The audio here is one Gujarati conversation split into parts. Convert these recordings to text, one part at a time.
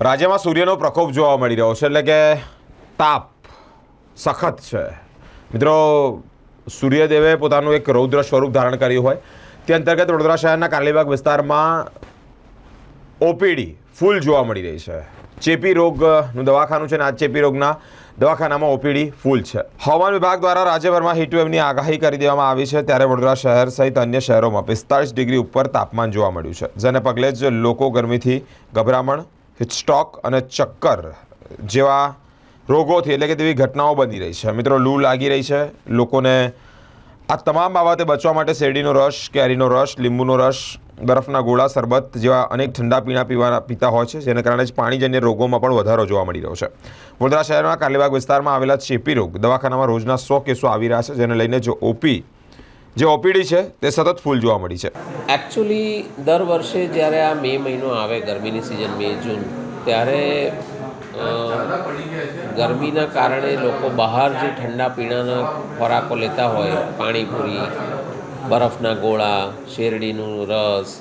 રાજ્યમાં સૂર્યનો પ્રકોપ જોવા મળી રહ્યો છે એટલે કે તાપ સખત છે. મિત્રો, સૂર્યદેવે પોતાનું એક રૌદ્ર સ્વરૂપ ધારણ કર્યું હોય. તે અંતર્ગત વડોદરા શહેરના કાલીબાગ વિસ્તારમાં ઓપીડી ફૂલ જોવા મળી રહી છે. ચેપી રોગનું દવાખાનું છે અને આ ચેપી રોગના દવાખાનામાં ઓપીડી ફૂલ છે. હવામાન વિભાગ દ્વારા રાજ્યભરમાં હીટવેવની આગાહી કરી દેવામાં આવી છે. ત્યારે વડોદરા શહેર સહિત અન્ય શહેરોમાં પિસ્તાળીસ ડિગ્રી ઉપર તાપમાન જોવા મળ્યું છે. જેને પગલે જ લોકો ગરમીથી ગભરામણ હિટસ્ટોક અને ચક્કર જેવા રોગોથી એટલે કે તેવી ઘટનાઓ બની રહી છે. મિત્રો, લૂ લાગી રહી છે. લોકોને આ તમામ બાબતે બચવા માટે શેરડીનો રસ, કેરીનો રસ, લીંબુનો રસ, બરફના ગોળા, શરબત જેવા અનેક ઠંડા પીણા પીવાના પીતા હોય છે, જેને કારણે જ પાણીજન્ય રોગોમાં પણ વધારો જોવા મળી રહ્યો છે. વડોદરા શહેરમાં કાલીબાગ વિસ્તારમાં આવેલા ચેપી રોગ દવાખાનામાં રોજના સો કેસો આવી રહ્યા છે, જેને લઈને જો ઓપી જે ઓપીડી છે, તે સતત ફૂલ જોવા મળી છે. એકચ્યુઅલી દર વર્ષે જ્યારે આ મે મહિનો આવે, ગરમીની સિઝન મે જૂન, ત્યારે ગરમીના કારણે લોકો બહાર જે ઠંડા પીણાના ખોરાકો લેતા હોય, પાણીપુરી, બરફના ગોળા, શેરડીનું રસ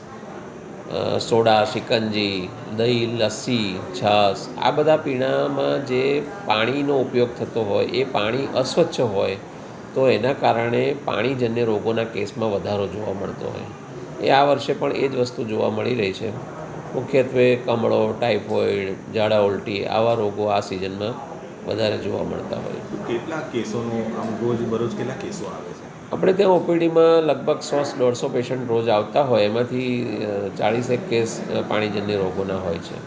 સોડા, શિકંજી, દહીં, લસ્સી છાસ આ બધા પીણામાં જે પાણીનો ઉપયોગ થતો હોય, એ પાણી અસ્વચ્છ હોય તો એના કારણે પાણીજન્ય રોગોના કેસમાં વધારો જોવા મળતો હોય. એ આ વર્ષે પણ એ જ વસ્તુ જોવા મળી રહી છે. મુખ્યત્વે કમળો ટાઇફોઇડ ઝાડા ઉલટી આવા રોગો આ સિઝનમાં વધારે જોવા મળતા હોય. કેટલા કેસોનો આમ રોજ બરોજ કેટલા કેસો આવે છે? આપણે ત્યાં ઓપીડીમાં લગભગ સો દોઢસો પેશન્ટ રોજ આવતા હોય. એમાંથી ચાળીસેક કેસ પાણીજન્ય રોગોના હોય છે.